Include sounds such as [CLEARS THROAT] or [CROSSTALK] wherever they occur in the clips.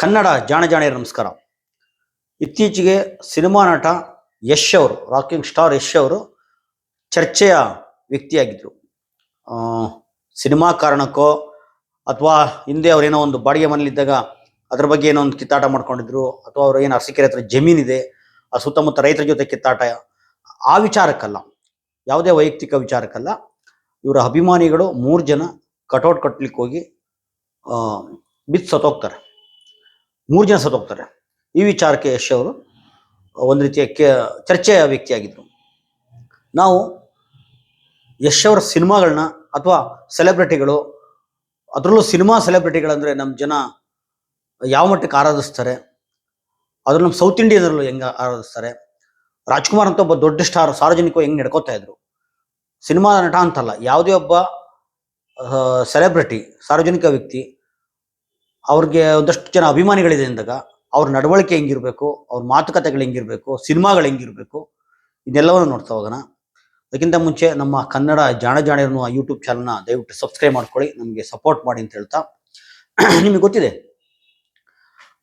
ಕನ್ನಡ ಜಾಣ ನಮಸ್ಕಾರ. ಇತ್ತೀಚೆಗೆ ಸಿನಿಮಾ ನಟ ಯಶ್ ಅವರು, ರಾಕಿಂಗ್ ಸ್ಟಾರ್ ಯಶ್ ಅವರು ಚರ್ಚೆಯ ವ್ಯಕ್ತಿಯಾಗಿದ್ದರು ಸಿನಿಮಾ ಕಾರಣಕ್ಕೋ ಅಥವಾ ಹಿಂದೆ ಅವರೇನೋ ಒಂದು ಬಾಡಿಗೆ ಮನೇಲಿದ್ದಾಗ ಅದ್ರ ಬಗ್ಗೆ ಏನೋ ಒಂದು ಕಿತ್ತಾಟ ಮಾಡ್ಕೊಂಡಿದ್ರು, ಅಥವಾ ಅವ್ರು ಏನು ಅರಸಿಕೆರೆ ಹತ್ರ ಜಮೀನಿದೆ ಆ ಸುತ್ತಮುತ್ತ ರೈತರ ಜೊತೆ ಕಿತ್ತಾಟ, ಆ ವಿಚಾರಕ್ಕಲ್ಲ. ಯಾವುದೇ ವೈಯಕ್ತಿಕ ವಿಚಾರಕ್ಕಲ್ಲ. ಇವರ ಅಭಿಮಾನಿಗಳು ಮೂರು ಜನ ಕಟೌಟ್ ಕಟ್ಟಲಿಕ್ಕೆ ಹೋಗಿ ಬಿದ್ದು ಸತ್ತೋಗ್ತಾರೆ. ಮೂರು ಜನ ಸತ್ತೋಗ್ತಾರೆ ಈ ವಿಚಾರಕ್ಕೆ ಯಶ್ ಅವರು ಒಂದು ರೀತಿಯ ಕೆ ಚರ್ಚೆಯ ವ್ಯಕ್ತಿಯಾಗಿದ್ದರು ನಾವು ಯಶ್ ಅವರ ಸಿನಿಮಾಗಳನ್ನ ಅಥವಾ ಸೆಲೆಬ್ರಿಟಿಗಳು ಅದರಲ್ಲೂ ಸಿನಿಮಾ ಸೆಲೆಬ್ರಿಟಿಗಳಂದರೆ ನಮ್ಮ ಜನ ಯಾವ ಮಟ್ಟಕ್ಕೆ ಆರಾಧಿಸ್ತಾರೆ, ಅದರಲ್ಲೂ ನಮ್ಮ ಸೌತ್ ಇಂಡಿಯಾದಲ್ಲೂ ಹೆಂಗೆ ಆರಾಧಿಸ್ತಾರೆ, ರಾಜ್ಕುಮಾರ್ ಅಂತ ಒಬ್ಬ ದೊಡ್ಡ ಸ್ಟಾರ್ ಸಾರ್ವಜನಿಕವಾಗಿ ಹೆಂಗೆ ನಡ್ಕೋತಾ ಇದ್ರು. ಸಿನಿಮಾ ನಟ ಅಂತಲ್ಲ, ಯಾವುದೇ ಒಬ್ಬ ಸೆಲೆಬ್ರಿಟಿ ಸಾರ್ವಜನಿಕ ವ್ಯಕ್ತಿ ಅವ್ರಿಗೆ ಒಂದಷ್ಟು ಜನ ಅಭಿಮಾನಿಗಳಿದೆ ಅಂದಾಗ ಅವ್ರ ನಡವಳಿಕೆ ಹೆಂಗಿರ್ಬೇಕು, ಅವ್ರ ಮಾತುಕತೆಗಳು ಹೆಂಗಿರ್ಬೇಕು, ಸಿನಿಮಾಗಳು ಹೆಂಗಿರ್ಬೇಕು, ಇದೆಲ್ಲವನ್ನು ನೋಡ್ತಾ ಹೋಗೋಣ. ಅದಕ್ಕಿಂತ ಮುಂಚೆ ನಮ್ಮ ಕನ್ನಡ ಜಾಣ ಜಾಣ ಅನ್ನುವ ಯೂಟ್ಯೂಬ್ ಚಾನಲ್ನ ದಯವಿಟ್ಟು ಸಬ್ಸ್ಕ್ರೈಬ್ ಮಾಡ್ಕೊಳ್ಳಿ, ನಮಗೆ ಸಪೋರ್ಟ್ ಮಾಡಿ ಅಂತ ಹೇಳ್ತಾ [CLEARS THROAT] ನಿಮಗೆ ಗೊತ್ತಿದೆ.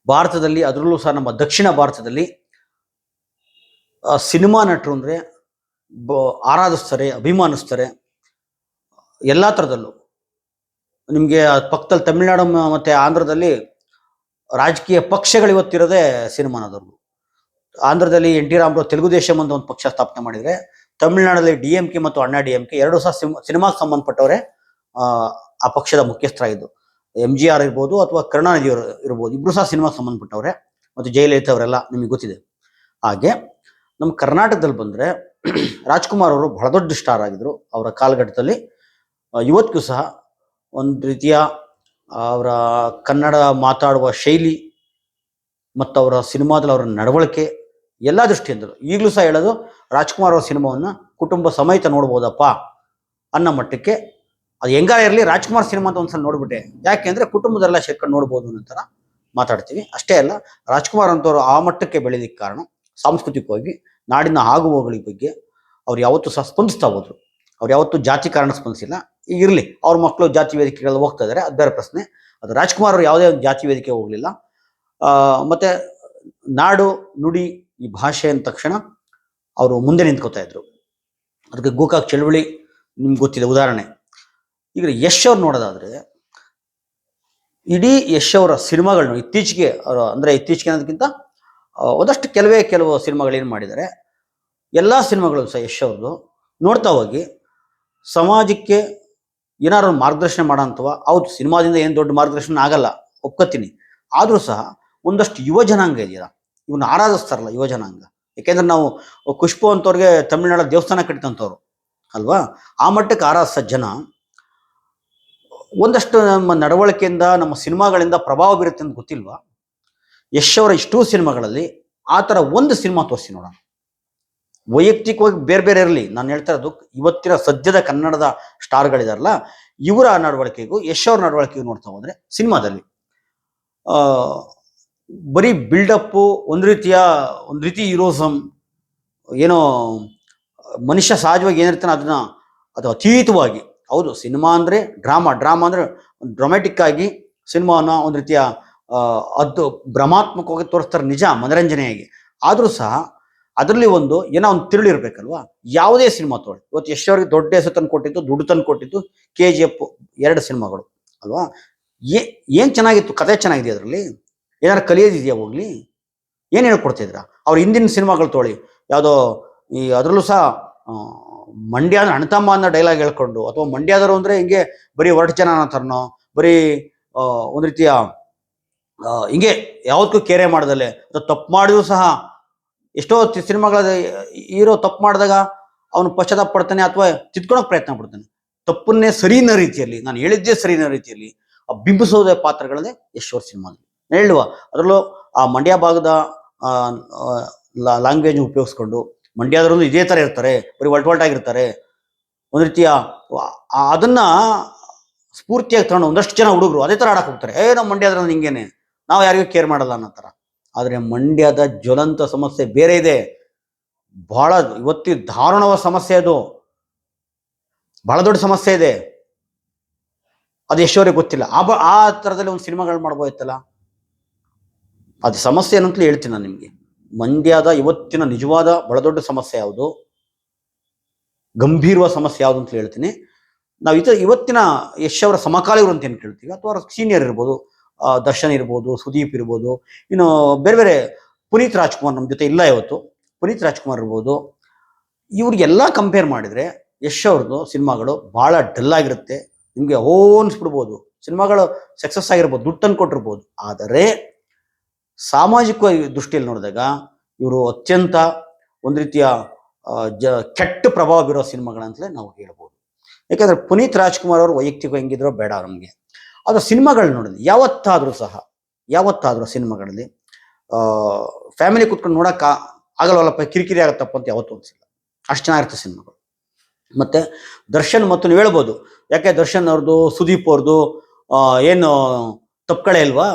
ಭಾರತದಲ್ಲಿ, ಅದರಲ್ಲೂ ಸಹ ನಮ್ಮ ದಕ್ಷಿಣ ಭಾರತದಲ್ಲಿ ಸಿನಿಮಾ ನಟರು ಅಂದರೆ ಆರಾಧಿಸ್ತಾರೆ, ಅಭಿಮಾನಿಸ್ತಾರೆ, ಎಲ್ಲ ಥರದಲ್ಲೂ ನಿಮಗೆ ಪಕ್ಕದಲ್ಲಿ ತಮಿಳ್ನಾಡು ಮತ್ತು ಆಂಧ್ರದಲ್ಲಿ ರಾಜಕೀಯ ಪಕ್ಷಗಳು ಇವತ್ತಿರೋದೇ ಸಿನಿಮಾನದವ್ರು ಆಂಧ್ರದಲ್ಲಿ ಎನ್ ಟಿ ರಾಮರು ತೆಲುಗು ದೇಶಂ ಅಂತ ಒಂದು ಪಕ್ಷ ಸ್ಥಾಪನೆ ಮಾಡಿದರೆ ತಮಿಳುನಾಡಲ್ಲಿ ಡಿ ಎಂ ಕೆ ಮತ್ತು ಅಣ್ಣಾ ಡಿ ಎಂ ಕೆ ಎರಡು ಸಹ ಸಿಮ್ ಸಿನಿಮಾಗೆ ಸಂಬಂಧಪಟ್ಟವರೇ ಆ, ಪಕ್ಷದ ಪಕ್ಷದ ಮುಖ್ಯಸ್ಥರಾಗಿದ್ದು ಎಂ ಜಿ ಆರ್ ಇರ್ಬೋದು ಅಥವಾ ಕರುಣಾನಿಧಿ ಅವರು ಇರ್ಬೋದು ಇಬ್ಬರು ಸಹ ಸಿನಿಮಾಗೆ ಸಂಬಂಧಪಟ್ಟವ್ರೆ ಮತ್ತು ಜಯಲಲಿತಾ ಅವರೆಲ್ಲ ನಿಮಗೆ ಗೊತ್ತಿದೆ. ಹಾಗೆ ನಮ್ಮ ಕರ್ನಾಟಕದಲ್ಲಿ ಬಂದರೆ [CLEARS THROAT] ರಾಜ್ಕುಮಾರ್ ಅವರು ಬಹಳ ದೊಡ್ಡ ಸ್ಟಾರ್ ಆಗಿದ್ರು. ಅವರ ಕಾಲಘಟ್ಟದಲ್ಲಿ ಇವತ್ತಿಗೂ ಸಹ ಒಂದು ರೀತಿಯ ಅವರ ಕನ್ನಡ ಮಾತಾಡುವ ಶೈಲಿ ಮತ್ತು ಅವರ ಸಿನಿಮಾದಲ್ಲಿ ಅವರ ನಡವಳಿಕೆ ಎಲ್ಲ ದೃಷ್ಟಿಯಿಂದ ಈಗಲೂ ಸಹ ಹೇಳೋದು ರಾಜ್ಕುಮಾರ್ ಅವರ ಸಿನಿಮಾವನ್ನು ಕುಟುಂಬ ಸಮೇತ ನೋಡ್ಬೋದಪ್ಪ ಅನ್ನೋ ಮಟ್ಟಕ್ಕೆ ಅದು ಹೆಂಗಾರ ಇರಲಿ ರಾಜ್ಕುಮಾರ್ ಸಿನಿಮಾ ಅಂತ ಒಂದ್ಸಲ ನೋಡ್ಬಿಟ್ಟೆ. ಅಂದರೆ ಕುಟುಂಬದೆಲ್ಲ ಸೇರ್ಕೊಂಡು ನೋಡ್ಬೋದು ಅನ್ನೋ ಥರ ಮಾತಾಡ್ತೀವಿ. ಅಷ್ಟೇ ಅಲ್ಲ, ರಾಜ್ಕುಮಾರ್ ಅಂತವರು ಆ ಮಟ್ಟಕ್ಕೆ ಬೆಳೀಲಿಕ್ಕೆ ಕಾರಣ ಸಾಂಸ್ಕೃತಿಕವಾಗಿ ನಾಡಿನ ಆಗುವಗಳ ಬಗ್ಗೆ ಅವ್ರು ಯಾವತ್ತೂ ಸಹ ಸ್ಪಂದಿಸ್ತಾ ಹೋದ್ರು. ಅವ್ರು ಯಾವತ್ತೂ ಜಾತಿ ಕಾರಣ ಸ್ಪಂದಿಸಿಲ್ಲ. ಇರಲಿ. ಅವ್ರ ಮಕ್ಕಳು ಜಾತಿ ವೇದಿಕೆಗಳಲ್ಲಿ ಹೋಗ್ತಾ ಇದ್ದಾರೆ ಅದು ಬೇರೆ ಪ್ರಶ್ನೆ. ಅದು ರಾಜ್ಕುಮಾರ್ ಅವರು ಯಾವುದೇ ಒಂದು ಜಾತಿ ವೇದಿಕೆ ಹೋಗಲಿಲ್ಲ. ಮತ್ತೆ ನಾಡು, ನುಡಿ ಈ ಭಾಷೆ ಅಂದ ತಕ್ಷಣ ಅವರು ಮುಂದೆ ನಿಂತ್ಕೋತಾ ಇದ್ರು. ಅದಕ್ಕೆ ಗೋಕಾಕ್ ಚಳುವಳಿ ನಿಮ್ಗೆ ಗೊತ್ತಿದೆ ಉದಾಹರಣೆ. ಈಗ ಯಶ್ ಅವ್ರು ನೋಡೋದಾದ್ರೆ, ಇಡೀ ಯಶ್ ಅವರ ಸಿನಿಮಾಗಳನ್ನ ಇತ್ತೀಚೆಗೆ ಅವರ, ಅಂದ್ರೆ ಇತ್ತೀಚೆಗೆ ಅನ್ನೋದಕ್ಕಿಂತ ಒಂದಷ್ಟು ಕೆಲವೇ ಕೆಲವು ಸಿನಿಮಾಗಳು ಏನು ಮಾಡಿದ್ದಾರೆ ಎಲ್ಲ ಸಿನಿಮಾಗಳು ಸಹ ಯಶ್ ಅವ್ರದ್ದು ನೋಡ್ತಾ ಹೋಗಿ, ಸಮಾಜಕ್ಕೆ ಏನಾದ್ರು ಮಾರ್ಗದರ್ಶನ ಮಾಡೋಂಥವ ಹೌದು, ಸಿನಿಮಾದಿಂದ ಏನು ದೊಡ್ಡ ಮಾರ್ಗದರ್ಶನ ಆಗಲ್ಲ, ಒಪ್ಕೋತೀನಿ. ಆದರೂ ಸಹ ಒಂದಷ್ಟು ಯುವ ಜನಾಂಗ ಇದೆಯಲ್ಲ ಇವನ್ನ ಆರಾಧಿಸ್ತಾರಲ್ಲ ಯುವ ಜನಾಂಗ. ಯಾಕೆಂದ್ರೆ ನಾವು ಖುಷ್ಬು ಅಂತವ್ರಿಗೆ ತಮಿಳ್ನಾಡ ದೇವಸ್ಥಾನ ಕಟ್ಟಿದಂಥವ್ರು ಅಲ್ವಾ? ಆ ಮಟ್ಟಕ್ಕೆ ಆರಾಧಿಸ ಜನ, ಒಂದಷ್ಟು ನಮ್ಮ ನಡವಳಿಕೆಯಿಂದ, ನಮ್ಮ ಸಿನಿಮಾಗಳಿಂದ ಪ್ರಭಾವ ಬೀರುತ್ತೆ ಅಂತ ಗೊತ್ತಿಲ್ವಾ? ಯಶ್ ಅವರ ಇಷ್ಟೂ ಸಿನಿಮಾಗಳಲ್ಲಿ ಆ ಥರ ಒಂದು ಸಿನಿಮಾ ತೋರಿಸಿ ನೋಡೋಣ. ವೈಯಕ್ತಿಕವಾಗಿ ಬೇರೆ ಬೇರೆ ಇರಲಿ. ನಾನು ಹೇಳ್ತಾ ಇರೋದು ಇವತ್ತಿನ ಸದ್ಯದ ಕನ್ನಡದ ಸ್ಟಾರ್ಗಳಿದಾರಲ್ಲ, ಇವರ ನಡವಳಿಕೆಗೂ, ಯಶ್ ಅವ್ರ ನಡವಳಿಕೆಗೂ ನೋಡ್ತಾ ಹೋದ್ರೆ ಸಿನಿಮಾದಲ್ಲಿ. ಬರೀ ಬಿಲ್ಡಪ್ಪು ಒಂದು ರೀತಿಯ, ಒಂದು ರೀತಿ ಹೀರೋಸಮ್ ಏನೋ ಮನುಷ್ಯ ಸಹಜವಾಗಿ ಏನಿರ್ತಾನೆ ಅದನ್ನ, ಅದು ಅತೀತವಾಗಿ. ಹೌದು, ಸಿನಿಮಾ ಅಂದ್ರೆ ಡ್ರಾಮಾ. ಡ್ರಾಮಾ ಅಂದ್ರೆ ಡ್ರಾಮ್ಯಾಟಿಕ್ ಆಗಿ ಸಿನಿಮಾನ ಒಂದು ರೀತಿಯ ಅದು ಭ್ರಮಾತ್ಮಕವಾಗಿ ತೋರಿಸ್ತಾರೆ ನಿಜ ಮನರಂಜನೆಯಾಗಿ. ಆದರೂ ಸಹ ಅದರಲ್ಲಿ ಒಂದು ಏನೋ ಒಂದು ತಿರುಳು ಇರ್ಬೇಕಲ್ವಾ? ಯಾವುದೇ ಸಿನಿಮಾ ತಗೊಳ್ಳಿ. ಇವತ್ತು ಎಷ್ಟೋರಿಗೆ ದೊಡ್ಡ ಹೆಸರು ತಂದು ಕೊಟ್ಟಿದ್ದು, ದುಡ್ಡು ತಂದು ಕೊಟ್ಟಿದ್ದು ಕೆ ಜಿ ಎಫ್ ಎರಡು ಸಿನಿಮಾಗಳು, ಅಲ್ವಾ? ಏ, ಏನು ಚೆನ್ನಾಗಿತ್ತು? ಕತೆ ಚೆನ್ನಾಗಿದೆ ಅದರಲ್ಲಿ? ಏನಾರು ಕಲಿಯೋದಿದೆಯಾ ಹೋಗ್ಲಿ? ಏನು ಹೇಳ್ಕೊಡ್ತಿದ್ರ ಅವ್ರ ಹಿಂದಿನ ಸಿನಿಮಾಗಳು ತೊಗೊಳ್ಳಿ. ಯಾವುದೋ ಈ ಅದರಲ್ಲೂ ಸಹ ಮಂಡ್ಯದ ಅಣ್ತಮ್ಮ ಅನ್ನೋ ಡೈಲಾಗ್ ಹೇಳ್ಕೊಂಡು, ಅಥವಾ ಮಂಡ್ಯದವರು ಅಂದರೆ ಹಿಂಗೆ ಬರೀ ಹೊರಟು ಜನ ಅನ್ನೋ ಬರೀ ಒಂದು ರೀತಿಯ ಹಿಂಗೆ ಯಾವತ್ತೂ ಕೇರೆ ಮಾಡ್ದಲೆ ಅಥವಾ ತಪ್ಪು ಮಾಡಿದ್ರು ಸಹ ಎಷ್ಟೋ ಸಿನಿಮಾಗಳ ಹೀರೋ ತಪ್ಪು ಮಾಡಿದಾಗ ಅವನು ಪಶ್ಚಾತ್ತಾಪ ಪಡ್ತಾನೆ ಅಥವಾ ತಿದ್ಕೊಳಕ್ ಪ್ರಯತ್ನ ಪಡ್ತಾನೆ. ತಪ್ಪನ್ನೇ ಸರಿನ ರೀತಿಯಲ್ಲಿ, ನಾನು ಹೇಳಿದ್ದೇ ಸರಿನ ರೀತಿಯಲ್ಲಿ ಆ ಬಿಂಬಿಸೋದ ಪಾತ್ರಗಳದೇ ಯಶ್ವರ್ ಸಿನಿಮಾದಲ್ಲಿ. ಹೇಳುವ, ಅದರಲ್ಲೂ ಆ ಮಂಡ್ಯ ಭಾಗದ ಲ್ಯಾಂಗ್ವೇಜ್ ಉಪಯೋಗಿಸ್ಕೊಂಡು ಮಂಡ್ಯದರಲ್ಲೂ ಇದೇ ಥರ ಇರ್ತಾರೆ, ಬರೀ ಒಲ್ಟ್ ಒಲ್ಟಾಗಿರ್ತಾರೆ ಒಂದು ರೀತಿಯ ಅದನ್ನ ಸ್ಫೂರ್ತಿಯಾಗಿ ತಗೊಂಡು ಒಂದಷ್ಟು ಜನ ಹುಡುಗರು ಅದೇ ಥರ ಆಡಕ್ಕೆ ಹೋಗ್ತಾರೆ. ಏ ನಮ್ಮ ಮಂಡ್ಯದ್ರ ಹಿಂಗೇನೆ, ನಾವು ಯಾರಿಗೂ ಕೇರ್ ಮಾಡಲ್ಲ ಅನ್ನೋ ಥರ ಆದರೆ ಮಂಡ್ಯದ ಜ್ವಲಂತ ಸಮಸ್ಯೆ ಬೇರೆ ಇದೆ. ಬಹಳ ಇವತ್ತಿ ದಾರುಣವ ಸಮಸ್ಯೆ ಅದು. ಬಹಳ ದೊಡ್ಡ ಸಮಸ್ಯೆ ಇದೆ. ಅದು ಎಷ್ಟೋರಿಗೆ ಗೊತ್ತಿಲ್ಲ. ಆ ಬ, ಆ ಥರದಲ್ಲಿ ಒಂದು ಸಿನಿಮಾಗಳು ಮಾಡ್ಬೋದಿತ್ತಲ್ಲ? ಅದು ಸಮಸ್ಯೆ ಏನಂತಲೇ ಹೇಳ್ತೀನಿ ನಾನು ನಿಮಗೆ. ಮಂಡ್ಯದ ಇವತ್ತಿನ ನಿಜವಾದ ಬಹಳ ದೊಡ್ಡ ಸಮಸ್ಯೆ ಯಾವುದು? ಗಂಭೀರವಾದ ಸಮಸ್ಯೆ ಯಾವುದು ಅಂತ ಹೇಳ್ತೀನಿ. ನಾವು ಇತ, ಇವತ್ತಿನ ಯಶ್ ಅವರ ಸಮಕಾಲಿಕರು ಅಂತ ಏನು ಕೇಳ್ತೀವಿ? ಅಥವಾ ಅವರ ಸೀನಿಯರ್ ಇರ್ಬೋದು? ದರ್ಶನ್ ಇರ್ಬೋದು, ಸುದೀಪ್ ಇರ್ಬೋದು, ಇನ್ನು ಬೇರೆ ಬೇರೆ ಪುನೀತ್ ರಾಜ್ಕುಮಾರ್ ನಮ್ಮ ಜೊತೆ ಇಲ್ಲ ಇವತ್ತು. ಪುನೀತ್ ರಾಜ್ಕುಮಾರ್ ಇರ್ಬೋದು. ಇವ್ರಿಗೆಲ್ಲ ಕಂಪೇರ್ ಮಾಡಿದರೆ ಯಶ್ ಅವ್ರದ್ದು ಸಿನಿಮಾಗಳು ಭಾಳ ಡಲ್ ಆಗಿರುತ್ತೆ. ನಿಮಗೆ ಓ ಅನ್ಸ್ಬಿಡ್ಬೋದು. ಸಿನಿಮಾಗಳು ಸಕ್ಸಸ್ ಆಗಿರ್ಬೋದು, ದುಡ್ಡು ತಂದು ಕೊಟ್ಟಿರ್ಬೋದು. ಆದರೆ ಸಾಮಾಜಿಕ ದೃಷ್ಟಿಯಲ್ಲಿ ನೋಡಿದಾಗ ಇವರು ಅತ್ಯಂತ ಒಂದು ರೀತಿಯ ಜ, ಕೆಟ್ಟ ಪ್ರಭಾವ ಬೀರೋ ಸಿನಿಮಾಗಳಂತಲೇ ನಾವು ಹೇಳ್ಬೋದು. ಯಾಕಂದರೆ ಪುನೀತ್ ರಾಜ್ಕುಮಾರ್ ಅವರು ವೈಯಕ್ತಿಕ ಹೆಂಗಿದ್ರೋ ಬೇಡ ನಮಗೆ. ಅದು ಸಿನಿಮಾಗಳು ನೋಡಿದ್ವಿ. ಯಾವತ್ತಾದರೂ ಸಹ, ಯಾವತ್ತಾದರೂ ಸಿನಿಮಾಗಳಲ್ಲಿ ಫ್ಯಾಮಿಲಿ ಕುತ್ಕೊಂಡು ನೋಡಕ್ಕ ಆಗಲ್ವಲ್ಲಪ್ಪ, ಕಿರಿಕಿರಿ ಆಗತ್ತಪ್ಪ ಅಂತ ಯಾವತ್ತೂ ಅನಿಸಿಲ್ಲ. ಅಷ್ಟು ಚೆನ್ನಾಗಿರುತ್ತೆ ಸಿನಿಮಾಗಳು. ಮತ್ತೆ ದರ್ಶನ್ ಮತ್ತು ನೀವು ಹೇಳ್ಬೋದು, ಯಾಕೆ ದರ್ಶನ್ ಅವ್ರದ್ದು ಸುದೀಪ್ ಅವ್ರದ್ದು ಏನು ತಪ್ಪುಗಳೇ ಇಲ್ವಾ?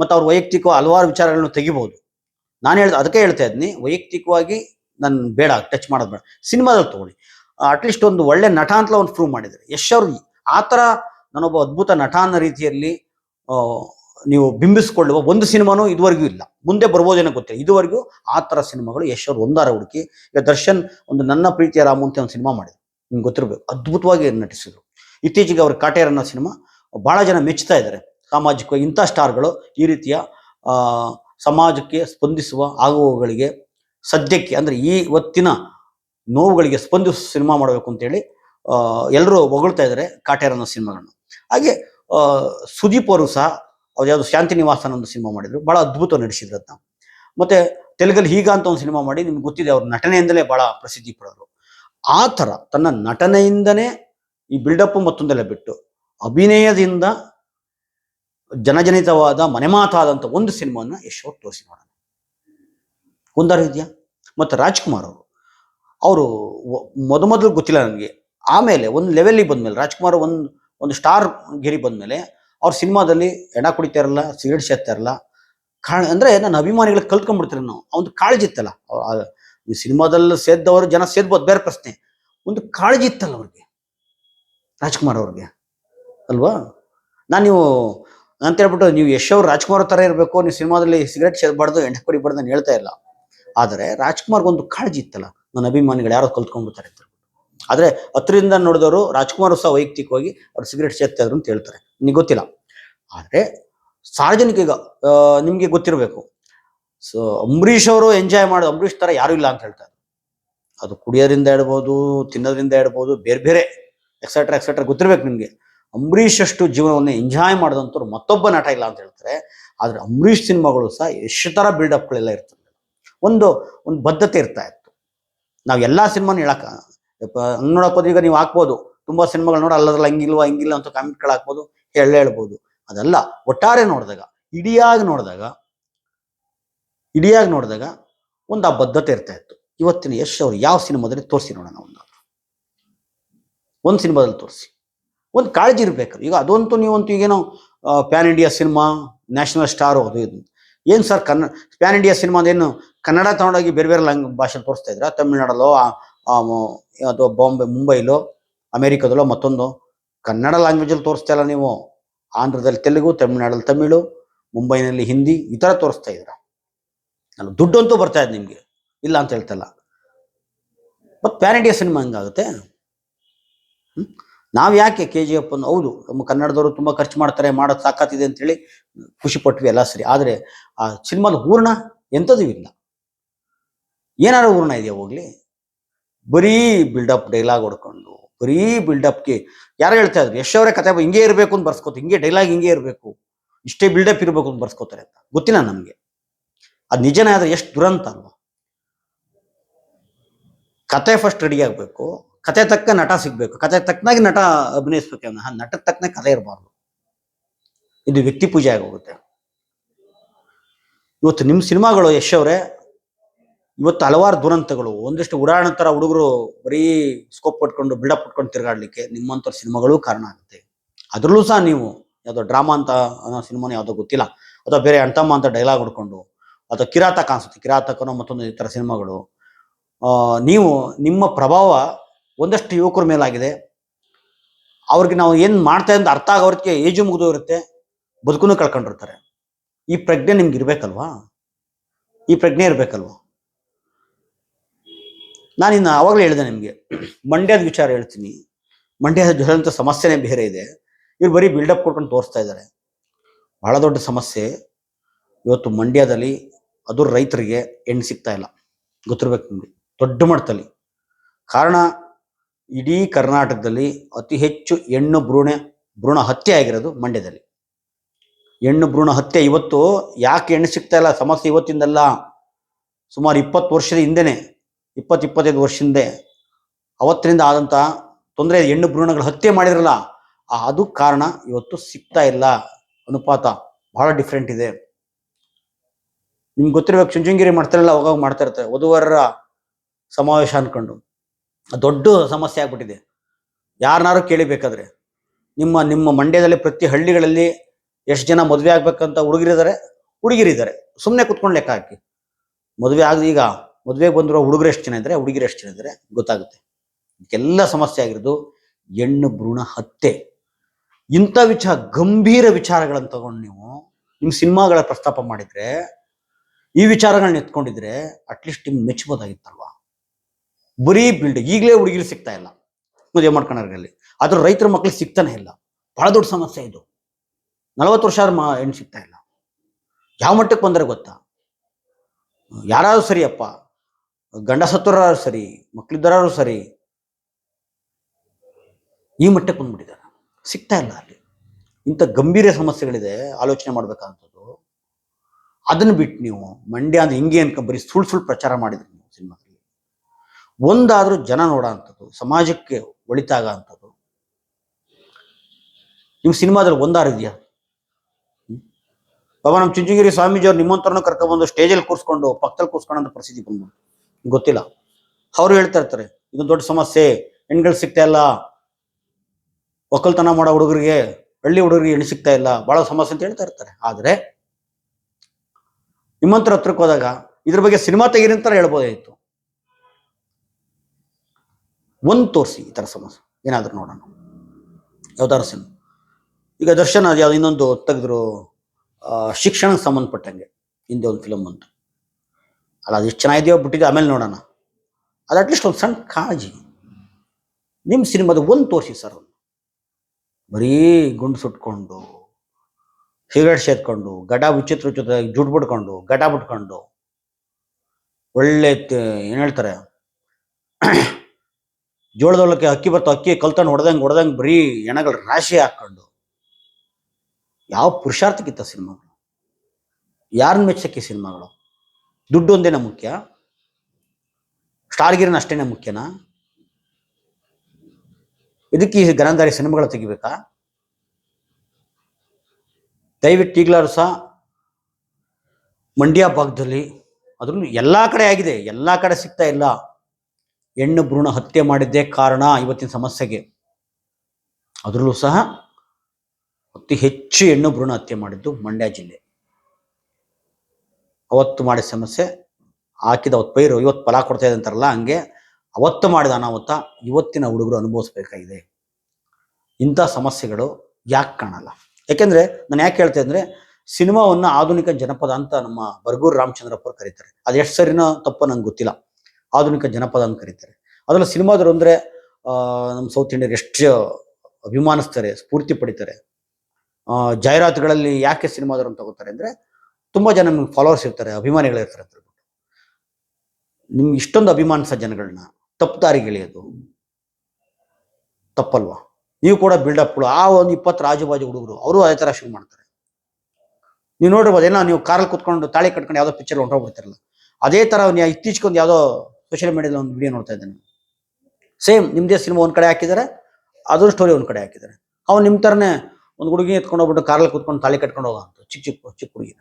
ಮತ್ತು ಅವ್ರ ವೈಯಕ್ತಿಕ ಹಲವಾರು ವಿಚಾರಗಳನ್ನು ತೆಗಿಬೋದು. ನಾನು ಹೇಳ್ದೆ, ಅದಕ್ಕೆ ಹೇಳ್ತಾ ಇದ್ದೀನಿ ವೈಯಕ್ತಿಕವಾಗಿ ನಾನು ಬೇಡ, ಟಚ್ ಮಾಡೋದು ಬೇಡ. ಸಿನಿಮಾದಲ್ಲಿ ತೊಗೊಳ್ಳಿ. ಅಟ್ಲೀಸ್ಟ್ ಒಂದು ಒಳ್ಳೆ ನಟ ಅಂತ ಒಂದು ಪ್ರೂವ್ ಮಾಡಿದ್ದಾರೆ. ಯಶ್ ಅವ್ರು ಆ ಥರ ನಾನೊಬ್ಬ ಅದ್ಭುತ ನಟ ಅನ್ನೋ ರೀತಿಯಲ್ಲಿ ನೀವು ಬಿಂಬಿಸಿಕೊಳ್ಳುವ ಒಂದು ಸಿನಿಮಾನೂ ಇದುವರೆಗೂ ಇಲ್ಲ. ಮುಂದೆ ಬರ್ಬೋದೇನೋ ಗೊತ್ತಿಲ್ಲ. ಇದುವರೆಗೂ ಆ ಥರ ಸಿನಿಮಾಗಳು ಯಶ್ ಅವರು ಒಂದಾರ ಹುಡುಕಿ, ಈಗ ದರ್ಶನ್ ಒಂದು ನನ್ನ ಪ್ರೀತಿಯ ರಾಮು ಅಂತ ಒಂದು ಸಿನಿಮಾ ಮಾಡಿದ್ರು. ನಿಮ್ಗೆ ಗೊತ್ತಿರಬೇಕು. ಅದ್ಭುತವಾಗಿ ನಟಿಸಿದ್ರು. ಇತ್ತೀಚೆಗೆ ಅವ್ರ ಕಾಟೇರ್ ಅನ್ನೋ ಸಿನಿಮಾ ಭಾಳ ಜನ ಮೆಚ್ಚುತ್ತಾ ಇದ್ದಾರೆ. ಸಾಮಾಜಿಕವಾಗಿ ಇಂಥ ಸ್ಟಾರ್ಗಳು ಈ ರೀತಿಯ ಸಮಾಜಕ್ಕೆ ಸ್ಪಂದಿಸುವ ಆಗುವಗಳಿಗೆ ಸದ್ಯಕ್ಕೆ, ಅಂದ್ರೆ ಈ ಹೊತ್ತಿನ ನೋವುಗಳಿಗೆ ಸ್ಪಂದಿಸುವ ಸಿನಿಮಾ ಮಾಡಬೇಕು ಅಂತೇಳಿ ಎಲ್ಲರೂ ಹೊಗಳ್ತಾ ಇದ್ದಾರೆ ಕಾಟೇರ್ ಅನ್ನೋ ಸಿನಿಮಾಗಳನ್ನ. ಹಾಗೆ ಸುದೀಪ್ ಅವರು ಸಹ ಅವ್ರು ಯಾವುದು ಶಾಂತಿ ನಿವಾಸನ ಒಂದು ಸಿನಿಮಾ ಮಾಡಿದ್ರು. ಬಹಳ ಅದ್ಭುತ ನಡೆಸಿದ್ರು ಅದನ್ನ ಮತ್ತೆ ತೆಲುಗಲ್ಲಿ ಹೀಗ ಅಂತ ಒಂದು ಸಿನಿಮಾ ಮಾಡಿ ನಿಮ್ಗೆ ಗೊತ್ತಿದೆ, ಅವ್ರ ನಟನೆಯಿಂದಲೇ ಬಹಳ ಪ್ರಸಿದ್ಧಿ ಪಡೆದ್ರು. ಆ ಥರ ತನ್ನ ನಟನೆಯಿಂದನೇ ಈ ಬಿಲ್ಡಪ್ ಮತ್ತೊಂದೆಲ್ಲ ಬಿಟ್ಟು ಅಭಿನಯದಿಂದ ಜನಜನಿತವಾದ ಮನೆಮಾತಾದಂಥ ಒಂದು ಸಿನಿಮಾನ ಯಶೋ ತೋರಿಸಿ ನೋಡೋಣ. ಮತ್ತೆ ಇದೆಯಾ? ಮತ್ತು ರಾಜ್ಕುಮಾರ್ ಅವರು. ಅವರು ಮೊದಮೊದಲು ಗೊತ್ತಿಲ್ಲ ನನಗೆ. ಆಮೇಲೆ ಒಂದು ಲೆವೆಲ್ಲಿಗೆ ಬಂದ್ಮೇಲೆ ರಾಜ್ಕುಮಾರ್ ಒಂದು ಒಂದು ಸ್ಟಾರ್ ಗಿರಿ ಬಂದ್ಮೇಲೆ ಅವ್ರ ಸಿನಿಮಾದಲ್ಲಿ ಎಣ ಕುಡಿತಾ ಇರಲ್ಲ ಸಿಗರೇಟ್ ಸೇರ್ತಾ ಇರಲ್ಲ. ಕಾಣ ಅಂದ್ರೆ ನನ್ನ ಅಭಿಮಾನಿಗಳಿಗೆ ಕಲ್ತ್ಕೊಂಡ್ಬಿಡ್ತಾರೆ ನಾವು. ಒಂದು ಕಾಳಜಿ ಇತ್ತಲ್ಲ. ಈ ಸಿನಿಮಾದಲ್ಲಿ ಸೇದ್ದವರು ಜನ ಸೇದ್ಬೋದು, ಬೇರೆ ಪ್ರಶ್ನೆ. ಒಂದು ಕಾಳಜಿ ಇತ್ತಲ್ಲ ಅವ್ರಿಗೆ? ರಾಜ್ಕುಮಾರ್ ಅವ್ರಿಗೆ. ಅಲ್ವಾ? ನಾನು ನೀವು ಅಂತ ಹೇಳ್ಬಿಟ್ಟು ನೀವು ಯಶ್ ಅವ್ರು ರಾಜ್ಕುಮಾರ್ ಥರ ಇರಬೇಕು, ನೀವು ಸಿನಿಮಾದಲ್ಲಿ ಸಿಗರೇಟ್ ಸೇದಬಾರ್ದು ಎಣ್ಣೆ ಕುಡಿಬಾರ್ದು ನಾನು ಹೇಳ್ತಾ ಇಲ್ಲ. ಆದರೆ ರಾಜ್ಕುಮಾರ್ಗೆ ಒಂದು ಕಾಳಜಿ ಇತ್ತಲ್ಲ. ನನ್ನ ಅಭಿಮಾನಿಗಳು ಯಾರೋ ಕಲ್ತ್ಕೊಂಡ್ಬಿಡ್ತಾರೆ ಆದರೆ ಹತ್ತರಿಂದ ನೋಡಿದವರು ರಾಜ್ಕುಮಾರ್ ಸಹ ವೈಯಕ್ತಿಕವಾಗಿ ಅವ್ರು ಸಿಗರೇಟ್ ಸೇರ್ತಾ ಇದ್ರು ಅಂತ ಹೇಳ್ತಾರೆ. ನಿಮಗೆ ಗೊತ್ತಿಲ್ಲ. ಆದರೆ ಸಾರ್ವಜನಿಕ ಈಗ ನಿಮ್ಗೆ ಗೊತ್ತಿರಬೇಕು. ಸೊ ಅಂಬರೀಷ್ ಅವರು ಎಂಜಾಯ್ ಮಾಡೋದು, ಅಂಬರೀಷ್ ತರ ಯಾರು ಇಲ್ಲ ಅಂತ ಹೇಳ್ತಾರೆ. ಅದು ಕುಡಿಯೋದ್ರಿಂದ ಇಡ್ಬೋದು ತಿನ್ನೋದ್ರಿಂದ ಇಡ್ಬೋದು ಬೇರೆ ಬೇರೆ ಎಕ್ಸೆಟ್ರಾ ಎಕ್ಸೆಟ್ರಾ ಗೊತ್ತಿರ್ಬೇಕು ನಿಮಗೆ. ಅಂಬರೀಷ್ ಅಷ್ಟು ಜೀವನವನ್ನು ಎಂಜಾಯ್ ಮಾಡಿದಂಥವ್ರು ಮತ್ತೊಬ್ಬ ನಟ ಇಲ್ಲ ಅಂತ ಹೇಳ್ತಾರೆ. ಆದರೆ ಅಂಬರೀಷ್ ಸಿನಿಮಾಗಳು ಸಹ ಎಷ್ಟು ತರ ಬಿಲ್ಡಪ್ಗಳೆಲ್ಲ ಇರ್ತದೆ ಒಂದು ಒಂದು ಬದ್ಧತೆ ಇರ್ತಾ ಇತ್ತು. ನಾವು ಎಲ್ಲ ಸಿನಿಮಾನು ಹೇಳಕ್ಕ ನೋಡಕ್ ಹೋದ್ರೆ ಈಗ ನೀವು ಹಾಕ್ಬೋದು. ತುಂಬಾ ಸಿನಿಮಾಗಳು ನೋಡ, ಅಲ್ಲದ್ರಲ್ಲಿ ಹಂಗಿಲ್ವಾ ಹಂಗಿಲ್ಲ ಅಂತ ಕಾಮೆಂಟ್ಗಳು ಹಾಕ್ಬೋದು, ಹೇಳ ಹೇಳ್ಬೋದು. ಅದಲ್ಲ, ಒಟ್ಟಾರೆ ನೋಡಿದಾಗ, ಇಡಿಯಾಗಿ ನೋಡಿದಾಗ ಇಡಿಯಾಗಿ ನೋಡಿದಾಗ ಒಂದು ಆ ಬದ್ಧತೆ ಇರ್ತಾ ಇತ್ತು. ಇವತ್ತಿನ ಯಶ್ ಅವರು ಯಾವ ಸಿನಿಮಾದಲ್ಲಿ ತೋರಿಸಿ ನೋಡೋಣ ಒಂದು ಒಂದು ಸಿನಿಮಾದಲ್ಲಿ ತೋರಿಸಿ. ಒಂದು ಕಾಳಜಿ ಇರಬೇಕು. ಈಗ ಅದಂತೂ ನೀವಂತೂ ಈಗೇನೋ pan India cinema, national star ಅದು ಇದು. ಏನು sir Kannada pan India cinema ಏನು ಕನ್ನಡ ತಗೊಂಡೋಗಿ ಬೇರೆ ಬೇರೆ ಲ್ಯಾಂಗ್ ಭಾಷೆ ತೋರಿಸ್ತಾ ಇದ್ರ ತಮಿಳ್ನಾಡಲ್ಲೋ ಮ- ಬಾಂಬೆ, ಮುಂಬೈಲೋ, ಅಮೇರಿಕಾದಲ್ಲೋ ಮತ್ತೊಂದು ಕನ್ನಡ ಲ್ಯಾಂಗ್ವೇಜಲ್ಲಿ ತೋರಿಸ್ತಾ ಇಲ್ಲ ನೀವು. ಆಂಧ್ರದಲ್ಲಿ ತೆಲುಗು, ತಮಿಳ್ನಾಡಲ್ಲಿ ತಮಿಳು, ಮುಂಬೈನಲ್ಲಿ ಹಿಂದಿ, ಈ ಥರ ತೋರಿಸ್ತಾ ಇದ್ರ ಅಲ್ಲ ದುಡ್ಡು ಅಂತೂ ಬರ್ತಾ ಇದೆ ನಿಮಗೆ. ಇಲ್ಲ ಅಂತ ಹೇಳ್ತಲ್ಲ ಮತ್ತು ಪ್ಯಾನ್ ಇಂಡಿಯಾ ಸಿನಿಮಾ ಹಂಗಾಗುತ್ತೆ? ನಾವು ಯಾಕೆ ಕೆ ಜಿ ಎಫ್ ಅನ್ನು ಹೌದು, ನಮ್ಮ ಕನ್ನಡದವರು ತುಂಬ ಖರ್ಚು ಮಾಡ್ತಾರೆ, ಮಾಡೋದು ಸಾಕಾತಿದೆ ಅಂತೇಳಿ ಖುಷಿ ಪಟ್ವಿ ಎಲ್ಲ ಸರಿ. ಆದರೆ ಆ ಸಿನಿಮಾದ ಹೂರ್ಣ ಎಂಥದ್ದು ಇಲ್ಲ. ಏನಾದ್ರು ಹೂರ್ಣ ಇದೆಯಾ ಹೋಗ್ಲಿ? ಬರೀ ಬಿಲ್ಡಪ್ ಡೈಲಾಗ್ ಹೊಡ್ಕೊಂಡು, ಬರೀ ಬಿಲ್ಡಪ್ಗೆ ಯಾರು ಹೇಳ್ತಾ ಇದ್ರು, ಯಶ್ ಅವರೇ ಕತೆ ಹಿಂಗೆ ಇರಬೇಕು ಅಂತ ಬರ್ಸ್ಕೊತ, ಹಿಂಗೆ ಡೈಲಾಗ್ ಹಿಂಗೆ ಇರಬೇಕು, ಇಷ್ಟೇ ಬಿಲ್ಡಪ್ ಇರಬೇಕು ಅಂತ ಬರ್ಸ್ಕೊತಾರೆ ಅಂತ. ಗೊತ್ತಿಲ್ಲ ನಮಗೆ. ಅದು ನಿಜನೇ ಆದರೆ ಎಷ್ಟು ದುರಂತ ಅಲ್ವಾ? ಕತೆ ಫಸ್ಟ್ ರೆಡಿ ಆಗಬೇಕು, ಕತೆ ತಕ್ಕ ನಟ ಸಿಗಬೇಕು, ಕತೆ ತಕ್ಕನಾಗಿ ನಟ ಅಭಿನಯಿಸ್ಬೇಕು ನಟ ನಟದ ತಕ್ಕನೆ ಕತೆ ಇರಬಾರ್ದು. ಇದು ವ್ಯಕ್ತಿ ಪೂಜೆ ಆಗೋಗುತ್ತೆ. ಇವತ್ತು ನಿಮ್ಮ ಸಿನಿಮಾಗಳು ಯಶ್ ಅವರೇ ಇವತ್ತು ಹಲವಾರು ದುರಂತಗಳು, ಒಂದಿಷ್ಟು ಉಡಾಣ ಥರ ಹುಡುಗರು ಬರೀ ಸ್ಕೋಪ್ ಪಟ್ಕೊಂಡು ಬಿಲ್ಡಪ್ ಪಟ್ಕೊಂಡು ತಿರುಗಾಡಲಿಕ್ಕೆ ನಿಮ್ಮಂಥ ಸಿನಿಮಾಗಳು ಕಾರಣ ಆಗುತ್ತೆ. ಅದ್ರಲ್ಲೂ ಸಹ ನೀವು ಯಾವುದೋ ಡ್ರಾಮಾ ಅಂತ ಅನ್ನೋ ಸಿನಿಮಾನ ಯಾವುದೋ ಗೊತ್ತಿಲ್ಲ, ಅಥವಾ ಬೇರೆ ಅಣ್ತಮ್ಮ ಅಂತ ಡೈಲಾಗ್ ಹೊಡ್ಕೊಂಡು, ಅಥವಾ ಕಿರಾತಕ ಅನ್ಸುತ್ತೆ, ಕಿರಾತಕನೋ ಮತ್ತೊಂದು ಈ ಥರ ಸಿನಿಮಾಗಳು ನೀವು ನಿಮ್ಮ ಪ್ರಭಾವ ಒಂದಷ್ಟು ಯುವಕರ ಮೇಲಾಗಿದೆ. ಅವ್ರಿಗೆ ನಾವು ಏನು ಮಾಡ್ತಾ ಅಂತ ಅರ್ಥ ಆಗೋರಿಗೆ ಏಜು ಮುಗಿದು ಇರುತ್ತೆ ಬದುಕನ್ನು ಕಳ್ಕೊಂಡಿರ್ತಾರೆ. ಈ ಪ್ರಜ್ಞೆ ನಿಮ್ಗೆ ಇರಬೇಕಲ್ವಾ? ಈ ಪ್ರಜ್ಞೆ ಇರ್ಬೇಕಲ್ವಾ? ನಾನು ಇನ್ನು ಆವಾಗಲೇ ಹೇಳಿದೆ ನಿಮಗೆ. ಮಂಡ್ಯದ ವಿಚಾರ ಹೇಳ್ತೀನಿ. ಮಂಡ್ಯದ ಜ್ವಲಂತ ಸಮಸ್ಯೆನೇ ಬೇರೆ ಇದೆ. ಇವ್ರು ಬರೀ ಬಿಲ್ಡಪ್ ಕೊಟ್ಕೊಂಡು ತೋರಿಸ್ತಾ ಇದ್ದಾರೆ ಬಹಳ ದೊಡ್ಡ ಸಮಸ್ಯೆ. ಇವತ್ತು ಮಂಡ್ಯದಲ್ಲಿ ಅದು ರೈತರಿಗೆ ಹೆಣ್ಣು ಸಿಗ್ತಾ ಇಲ್ಲ. ಗೊತ್ತಿರ್ಬೇಕು ನಿಮಗೆ. ದೊಡ್ಡ ಮಟ್ಟದಲ್ಲಿ. ಕಾರಣ ಇಡೀ ಕರ್ನಾಟಕದಲ್ಲಿ ಅತಿ ಹೆಚ್ಚು ಹೆಣ್ಣು ಭ್ರೂಣೆ, ಭ್ರೂಣ ಹತ್ಯೆ ಆಗಿರೋದು ಮಂಡ್ಯದಲ್ಲಿ. ಹೆಣ್ಣು ಭ್ರೂಣ ಹತ್ಯೆ ಇವತ್ತು ಯಾಕೆ ಹೆಣ್ಣು ಸಿಗ್ತಾ ಇಲ್ಲ? ಸಮಸ್ಯೆ ಇವತ್ತಿಂದಲ್ಲ. ಸುಮಾರು ಇಪ್ಪತ್ತು ವರ್ಷದ ಹಿಂದೆನೆ ಇಪ್ಪತ್ತು ಇಪ್ಪತ್ತೈದು ವರ್ಷ ಹಿಂದೆ ಅವತ್ತಿನಿಂದ ಆದಂಥ ತೊಂದರೆ, ಹೆಣ್ಣು ಭ್ರೂಣಗಳು ಹತ್ಯೆ ಮಾಡಿರಲ್ಲ ಅದು ಕಾರಣ ಇವತ್ತು ಸಿಗ್ತಾ ಇಲ್ಲ. ಅನುಪಾತ ಬಹಳ ಡಿಫ್ರೆಂಟ್ ಇದೆ. ನಿಮ್ಗೆ ಗೊತ್ತಿರ್ಬೇಕು ಚುಂಚುಂಗಿರಿ ಮಾಡ್ತಾರಲ್ಲ ಅವಾಗ ಮಾಡ್ತಾ ಇರ್ತಾರೆ. ವಧುವರರ ಸಮಾವೇಶ ಅನ್ಕೊಂಡು. ದೊಡ್ಡ ಸಮಸ್ಯೆ ಆಗ್ಬಿಟ್ಟಿದೆ. ಯಾರನ್ನಾರು ಕೇಳಿಬೇಕಾದ್ರೆ, ನಿಮ್ಮ ನಿಮ್ಮ ಮಂಡ್ಯದಲ್ಲಿ ಪ್ರತಿ ಹಳ್ಳಿಗಳಲ್ಲಿ ಎಷ್ಟು ಜನ ಮದುವೆ ಆಗ್ಬೇಕಂತ ಹುಡುಗಿರಿದ್ದಾರೆ? ಹುಡುಗಿರಿದ್ದಾರೆ. ಸುಮ್ಮನೆ ಕುತ್ಕೊಂಡು ಲೆಕ್ಕ ಹಾಕಿ. ಮದುವೆ ಆಗ ಈಗ ಮದುವೆಗೆ ಬಂದಿರೋ ಹುಡುಗರು ಎಷ್ಟು ಜನ ಇದ್ದಾರೆ ಹುಡುಗಿರು ಎಷ್ಟು ಜನ ಗೊತ್ತಾಗುತ್ತೆ. ಇದಕ್ಕೆಲ್ಲ ಸಮಸ್ಯೆ ಆಗಿರೋದು ಹೆಣ್ಣು ಭ್ರೂಣ ಹತ್ಯೆ. ಇಂಥ ವಿಚಾರ, ಗಂಭೀರ ವಿಚಾರಗಳನ್ನು ತಗೊಂಡು ನೀವು ನಿಮ್ಮ ಸಿನಿಮಾಗಳ ಪ್ರಸ್ತಾಪ ಮಾಡಿದರೆ, ಈ ವಿಚಾರಗಳನ್ನ ಎತ್ಕೊಂಡಿದ್ರೆ ಅಟ್ಲೀಸ್ಟ್ ನಿಮ್ಗೆ ಮೆಚ್ಚಬೋದಾಗಿತ್ತಲ್ವ ಬರೀ ಬಿಲ್ಡ್ ಈಗಲೇ ಹುಡುಗಿರು ಸಿಗ್ತಾ ಇಲ್ಲ ಮದುವೆ ಮಾಡ್ಕೊಳೋರಲ್ಲಿ ಆದ್ರೆ ರೈತರ ಮಕ್ಳಿಗೆ ಸಿಗ್ತಾನೆ ಇಲ್ಲ. ಬಹಳ ದೊಡ್ಡ ಸಮಸ್ಯೆ ಇದು. ನಲವತ್ತು ವರ್ಷ ಆದ್ರೂ ಮಾ, ಹೆಣ್ಣು ಸಿಗ್ತಾ ಇಲ್ಲ. ಯಾವ ಮಟ್ಟಕ್ಕೆ ಬಂದರೆ ಗೊತ್ತಾ? ಯಾರಾದ್ರೂ ಸರಿಯಪ್ಪ ಗಂಡ ಸತ್ತರಾದ್ರು ಸರಿ ಮಕ್ಳಿದ್ದಾರು ಸರಿ, ಈ ಮಟ್ಟಕ್ಕೆ ಬಂದ್ಬಿಟ್ಟಿದ್ದಾರೆ. ಸಿಗ್ತಾ ಇಲ್ಲ ಅಲ್ಲಿ. ಇಂಥ ಗಂಭೀರ ಸಮಸ್ಯೆಗಳಿದೆ, ಆಲೋಚನೆ ಮಾಡ್ಬೇಕಾದಂಥದ್ದು. ಅದನ್ನು ಬಿಟ್ಟು ನೀವು ಮಂಡ್ಯ ಅಂದ್ರೆ ಹಿಂಗೆ ಅನ್ಕ ಬರೀ ಸುಳ್ಳು ಸುಳ್ಳು ಪ್ರಚಾರ ಮಾಡಿದ್ರಿ ನೀವು ಸಿನಿಮಾದಲ್ಲಿ. ಒಂದಾದ್ರೂ ಜನ ನೋಡೋ ಅಂಥದ್ದು ಸಮಾಜಕ್ಕೆ ಒಳಿತಾಗ ಅಂಥದ್ದು ನಿಮ್ಮ ಸಿನಿಮಾದಲ್ಲಿ ಒಂದಾರು ಇದೆಯಾ? ಬಾಬಾ, ನಮ್ಮ ಚುಂಚುಗಿರಿ ಸ್ವಾಮೀಜಿ ಅವ್ರು ನಿಮ್ಮಂತರನ್ನು ಕರ್ಕೊಂಡ್ಬಂದು ಸ್ಟೇಜಲ್ಲಿ ಕೂರಿಸ್ಕೊಂಡು, ಪಕ್ಕದಲ್ಲಿ ಕೂರಿಸ್ಕೊಂಡು ಅಂತ ಪರಿಸ್ಥಿತಿ ಬಂದ್ಬಿಟ್ಟು ಗೊತ್ತಿಲ್ಲ. ಅವ್ರು ಹೇಳ್ತಾ ಇರ್ತಾರೆ, ಇದು ದೊಡ್ಡ ಸಮಸ್ಯೆ, ಹೆಣ್ಗಳು ಸಿಗ್ತಾ ಇಲ್ಲ. ಒಕ್ಕಲ್ತನ ಮಾಡೋ ಹುಡುಗರಿಗೆ, ಹಳ್ಳಿ ಹುಡುಗರಿಗೆ ಹೆಣ್ಣು ಸಿಗ್ತಾ ಇಲ್ಲ. ಬಹಳ ಸಮಸ್ಯೆ ಅಂತ ಹೇಳ್ತಾ ಇರ್ತಾರೆ. ಆದ್ರೆ, ನಿಮ್ಮಂತರ ಹತ್ರಕ್ಕೆ ಹೋದಾಗ, ಇದ್ರ ಬಗ್ಗೆ ಸಿನಿಮಾ ತೆಗೀರಿ ಅಂತ ಹೇಳ್ಬೋದಾಗಿತ್ತು ಒಂದು ತೋರಿಸಿ ಈ ಥರ ಸಮಸ್ಯೆ, ಏನಾದರೂ ನೋಡೋಣ. ಯಾವ್ದಾರು ಸಿನಿಮಾ. ಈಗ ದರ್ಶನ್ ಅದು ಯಾವ್ದು ಇನ್ನೊಂದು ತೆಗೆದ್ರು ಶಿಕ್ಷಣಕ್ಕೆ ಸಂಬಂಧಪಟ್ಟಂಗೆ, ಹಿಂದೆ ಒಂದು ಫಿಲಮ್ ಬಂತು ಅಲ್ಲ, ಅದು ಎಷ್ಟು ಚೆನ್ನಾಗಿದೆಯೋ ಬಿಟ್ಟಿದೆ ಆಮೇಲೆ ನೋಡೋಣ. ಅದು ಅಟ್ಲೀಸ್ಟ್ ಒಂದು ಸಣ್ಣ ಕಾಳಜಿ. ನಿಮ್ಮ ಸಿನಿಮಾದ ಒಂದು ತೋರಿಸಿ ಸರ್ ಬರೀ ಗುಂಡು ಸುಟ್ಕೊಂಡು, ಸಿಗರೇಟ್ ಸೇದ್ಕೊಂಡು, ಗಡ ವಿಚಿತ್ರ ವಿಚಿತ್ರ ಜುಡ್ ಬಿಡ್ಕೊಂಡು ಗಡ ಬಿಟ್ಕೊಂಡು. ಒಳ್ಳೆ ಏನು ಹೇಳ್ತಾರೆ? [CLEARS THROAT] ಜೋಳದೊಳಕ್ಕೆ ಅಕ್ಕಿ ಬರ್ತಾವ ಅಕ್ಕಿ ಕಲ್ತಂಡು ಹೊಡೆದಂಗೆ ಹೊಡೆದಂಗೆ ಬರೀ ಎಣಗಳ ರಾಶಿ ಹಾಕ್ಕೊಂಡು ಯಾವ ಪುರುಷಾರ್ಥಕ್ಕಿತ್ತ ಸಿನಿಮಾಗಳು? ಯಾರನ್ನ ಮೆಚ್ಚಕ್ಕೆ ಸಿನಿಮಾಗಳು? ದುಡ್ಡು ಒಂದೇನ ಮುಖ್ಯ? ಸ್ಟಾರ್ಗಿರನ್ ಅಷ್ಟೇನೆ ಮುಖ್ಯನಾ? ಇದಕ್ಕೆ ಈ ಗ್ರಂಥಾರಿ ಸಿನಿಮಾಗಳು ತೆಗಿಬೇಕಾ? ದಯವಿಟ್ಟು ಈಗಲಾರು ಸಹ ಮಂಡ್ಯ ಭಾಗದಲ್ಲಿ ಅದ್ರಲ್ಲೂ ಎಲ್ಲ ಕಡೆ ಆಗಿದೆ, ಎಲ್ಲ ಕಡೆ ಸಿಗ್ತಾ ಇಲ್ಲ. ಹೆಣ್ಣು ಭ್ರೂಣ ಹತ್ಯೆ ಮಾಡಿದ್ದೇ ಕಾರಣ ಇವತ್ತಿನ ಸಮಸ್ಯೆಗೆ. ಅದರಲ್ಲೂ ಸಹ ಅತಿ ಹೆಚ್ಚು ಹೆಣ್ಣು ಭ್ರೂಣ ಹತ್ಯೆ ಮಾಡಿದ್ದು ಮಂಡ್ಯ ಜಿಲ್ಲೆ. ಅವತ್ತು ಮಾಡಿದ ಸಮಸ್ಯೆ, ಹಾಕಿದ ಅವತ್ತು ಪೈರು, ಇವತ್ತು ಫಲ ಕೊಡ್ತಾ ಇದೆ ಅಂತಾರಲ್ಲ, ಹಂಗೆ ಅವತ್ತು ಮಾಡಿದ ಅನಾಹುತ ಇವತ್ತಿನ ಹುಡುಗರು ಅನುಭವಿಸ್ಬೇಕಾಗಿದೆ. ಇಂಥ ಸಮಸ್ಯೆಗಳು ಯಾಕೆ ಕಾಣಲ್ಲ? ಯಾಕೆಂದ್ರೆ ನಾನು ಯಾಕೆ ಹೇಳ್ತೇನೆ ಅಂದರೆ, ಸಿನಿಮಾವನ್ನು ಆಧುನಿಕ ಜನಪದ ಅಂತ ನಮ್ಮ ಬರ್ಗೂರು ರಾಮಚಂದ್ರಪ್ಪ ಕರೀತಾರೆ. ಅದು ಎಷ್ಟು ಸರಿನೋ ತಪ್ಪು ನಂಗೆ ಗೊತ್ತಿಲ್ಲ. ಆಧುನಿಕ ಜನಪದ ಅಂತ ಕರೀತಾರೆ. ಅದರಲ್ಲಿ ಸಿನಿಮಾದವರು ಅಂದರೆ ನಮ್ಮ ಸೌತ್ ಇಂಡಿಯನ್ ಎಷ್ಟು ಅಭಿಮಾನಿಸ್ತಾರೆ, ಸ್ಫೂರ್ತಿ ಪಡಿತಾರೆ. ಜಾಹೀರಾತುಗಳಲ್ಲಿ ಯಾಕೆ ಸಿನಿಮಾದವ್ರನ್ನ ತಗೋತಾರೆ ಅಂದ್ರೆ ತುಂಬಾ ಜನ ನಿಮ್ಗೆ ಫಾಲೋವರ್ಸ್ ಇರ್ತಾರೆ ಅಭಿಮಾನಿಗಳಿರ್ತಾರೆ ಅಂತ ಹೇಳ್ಬಿಟ್ಟು. ನಿಮ್ಗೆ ಇಷ್ಟೊಂದು ಅಭಿಮಾನಿಸ ಜನಗಳನ್ನ, ತಪ್ಪು ದಾರಿಗೆ ಎಳೆಯೋದು. ತಪ್ಪಲ್ವಾ? ನೀವು ಕೂಡ ಬಿಲ್ಡಪ್ಗಳು ಆ ಒಂದು ಇಪ್ಪತ್ತು ಆಜುಬಾಜು ಬಾಜು ಹುಡುಗರು, ಅವರು ಅದೇ ಥರ ಶುರು ಮಾಡ್ತಾರೆ. ನೀವು ನೋಡಿರ್ಬೋದು ಏನೋ ನೀವು ಕಾರಲ್ಲಿ ಕುತ್ಕೊಂಡು ತಾಳಿ ಕಟ್ಕೊಂಡು ಯಾವುದೋ ಪಿಕ್ಚರ್ ಹೊಂಟೋಗ್ಬಿಡ್ತಾರಲ್ಲ ಅದೇ ಥರ ನೀವು ಇತ್ತೀಚೆಗೆ ಒಂದು ಯಾವುದೋ ಸೋಷಿಯಲ್ ಮೀಡಿಯಾದಲ್ಲಿ ಒಂದು ವಿಡಿಯೋ ನೋಡ್ತಾ ಇದ್ದೇನೆ ಸೇಮ್ ನಿಮ್ಮದೇ ಸಿನಿಮಾ ಒಂದು ಕಡೆ ಹಾಕಿದ್ದಾರೆ ಅದ್ರ ಸ್ಟೋರಿ ಒಂದು ಕಡೆ ಹಾಕಿದ್ದಾರೆ ಅವ್ನು ನಿಮ್ಮ ಥರನೇ ಒಂದು ಹುಡುಗಿ ಎತ್ಕೊಂಡು ಹೋಗ್ಬಿಟ್ಟು ಕಾರಲ್ಲಿ ಕುತ್ಕೊಂಡು ತಾಳಿ ಕಟ್ಕೊಂಡು ಹೋಗೋ ಅಂತ ಚಿಕ್ಕ ಚಿಕ್ಕ ಚಿಕ್ಕ ಹುಡುಗಿನ.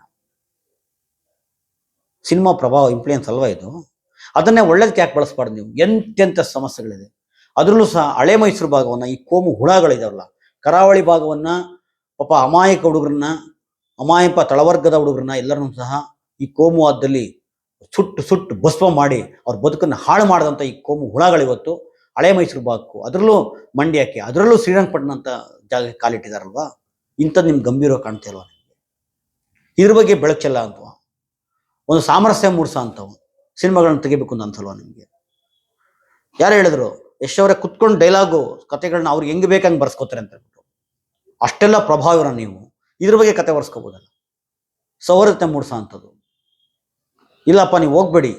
ಸಿನಿಮಾ ಪ್ರಭಾವ ಇಂಪ್ಲೂಯೆನ್ಸ್ ಅಲ್ವಾ ಇದು? ಅದನ್ನೇ ಒಳ್ಳೇದಕ್ಕೆ ಯಾಕೆ ಬಳಸ್ಬಾರ್ದು ನೀವು? ಎಂತೆಂಥ ಸಮಸ್ಯೆಗಳಿದೆ. ಅದರಲ್ಲೂ ಸಹ ಹಳೆ ಮೈಸೂರು ಭಾಗವನ್ನ, ಈ ಕೋಮು ಹುಳಗಳಿದಾವಲ್ಲ, ಕರಾವಳಿ ಭಾಗವನ್ನ, ಪಾಪ ಅಮಾಯಕ ಹುಡುಗರನ್ನ, ಅಮಾಯಕ ತಳವರ್ಗದ ಹುಡುಗರನ್ನ ಎಲ್ಲರನ್ನೂ ಸಹ ಈ ಕೋಮುವಾದದಲ್ಲಿ ಸುಟ್ಟು ಸುಟ್ಟು ಭಸ್ಮ ಮಾಡಿ ಅವ್ರ ಬದುಕನ್ನು ಹಾಳು ಮಾಡಿದಂಥ ಈ ಕೋಮು ಹುಳಗಳಿವತ್ತು ಹಳೆ ಮೈಸೂರು ಭಾಗಕ್ಕೂ, ಅದರಲ್ಲೂ ಮಂಡ್ಯಕ್ಕೆ, ಅದರಲ್ಲೂ ಶ್ರೀರಂಗಪಟ್ಟಣ ಅಂತ ಜಾಗಕ್ಕೆ ಕಾಲಿಟ್ಟಿದಾರಲ್ವಾ? ಇಂಥದ್ದು ನಿಮ್ಗೆ ಗಂಭೀರ ಕಾಣ್ತಿಲ್ವಾ ನಿಮಗೆ? ಇದ್ರ ಬಗ್ಗೆ ಬೆಳಕಿಲ್ಲ ಅಂತವ ಒಂದು ಸಾಮರಸ್ಯ ಮೂಡಿಸೋ ಅಂಥವು ಸಿನಿಮಾಗಳನ್ನ ತೆಗಿಬೇಕು ಅಂತ ಅನ್ಸಲ್ವಾ ನಿಮಗೆ? ಯಾರು ಹೇಳಿದ್ರು ಎಷ್ಟವರೇ ಕುತ್ಕೊಂಡು ಡೈಲಾಗು ಕತೆಗಳನ್ನ ಅವ್ರಿಗೆ ಹೆಂಗ್ ಬೇಕಂಗೆ ಬರ್ಸ್ಕೊತಾರೆ ಅಂತ ಹೇಳ್ಬಿಟ್ಟು. ಅಷ್ಟೆಲ್ಲ ಪ್ರಭಾವನ ನೀವು. ಇದ್ರ ಬಗ್ಗೆ ಕತೆ ಬರ್ಸ್ಕೋಬೋದಲ್ಲ. ಸೌರತೆ ಮೂಡಿಸೋ ಅಂಥದ್ದು. ಇಲ್ಲಪ್ಪ, ನೀವು ಹೋಗ್ಬೇಡಿ.